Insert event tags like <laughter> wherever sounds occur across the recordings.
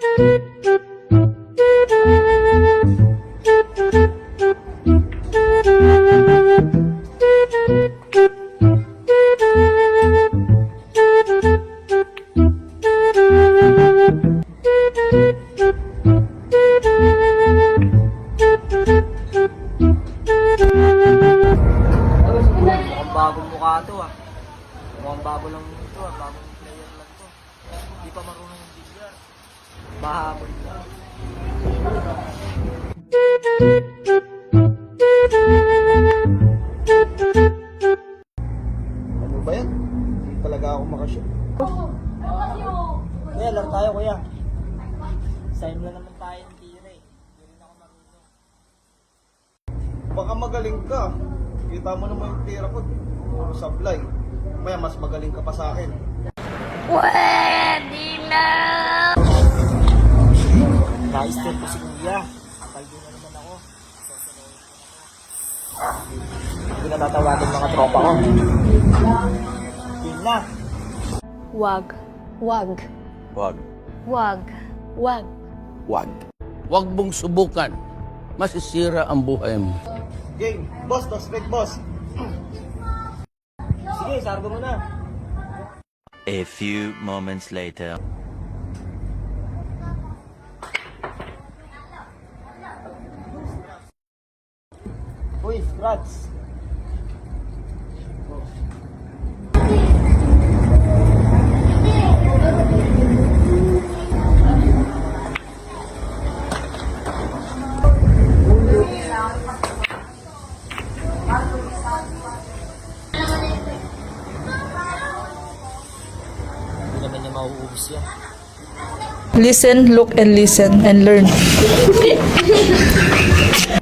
Thank <laughs> you. Mahamon na. Ano ba yan? Hindi talaga ako makashoot. Kuya, lang tayo kuya. Sign lang naman tayo ng tira eh. Hindi rin ako marunong. Baka magaling ka. Kita mo naman yung tira ko. Puro sablay. Maya mas magaling ka pa sa akin. Na-step ko si kuya. Kaldo na naman ako. Hindi na tatawagan mga tropa ko. Yun na. Wag. Wag. Wag. Wag. Wag. Wag. Huwag mong subukan. Masisira ang buhay mo. Game. Boss, dos straight boss. Sige, sargo mo na. A few moments later. Uy, scratch. Listen, look, and listen, and learn. <laughs>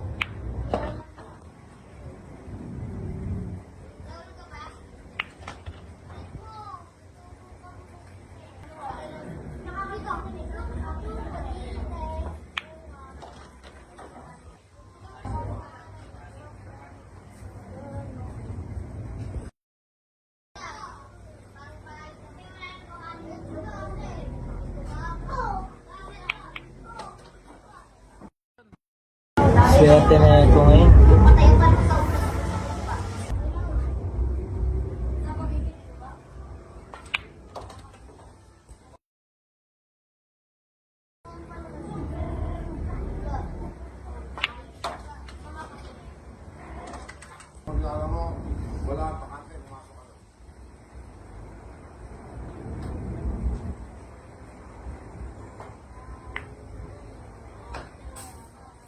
Swerte na ito ngayon.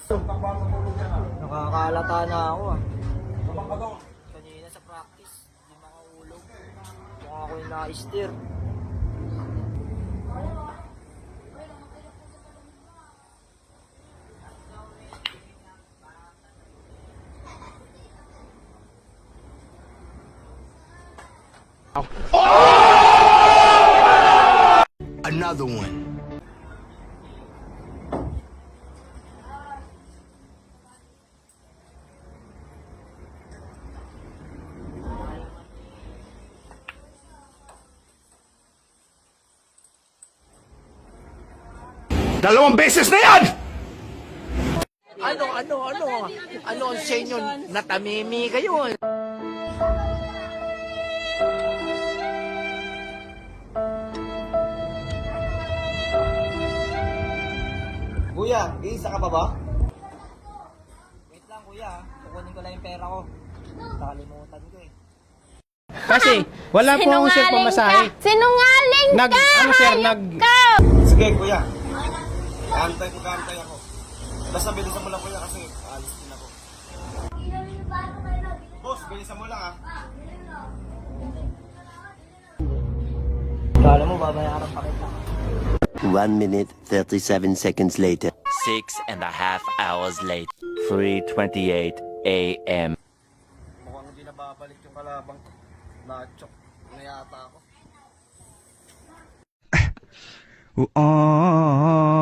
Nakakalata na ako ah. Kanina sa practice, hindi makaulog. Mukha ako yung na-steer. Another one. Dalawang beses na yan! Ano, ano, ano? Ano ang sa inyo? Natamimi kayo. Kuya, isa ka pa ba? Wait lang kuya, kukunin ko lang yung pera ko. Nakalimutan ko eh. Kasi wala po akong sir pamasahe. Sinungaling Nag, ka! ano sir, nag, Sige, kuya. Kaantay ko, kaantay ako. Basta bilisan mo lang kuya kasi alis din ako. Boss, bilisan mo lang ah. Kala mo babayaran pa kita. One minute, 37 seconds later. Six and a half hours later. 3.28 a.m. Mukhang hindi na babalik yung kalabang ko. Na-chok na yata ako. <laughs> Oh,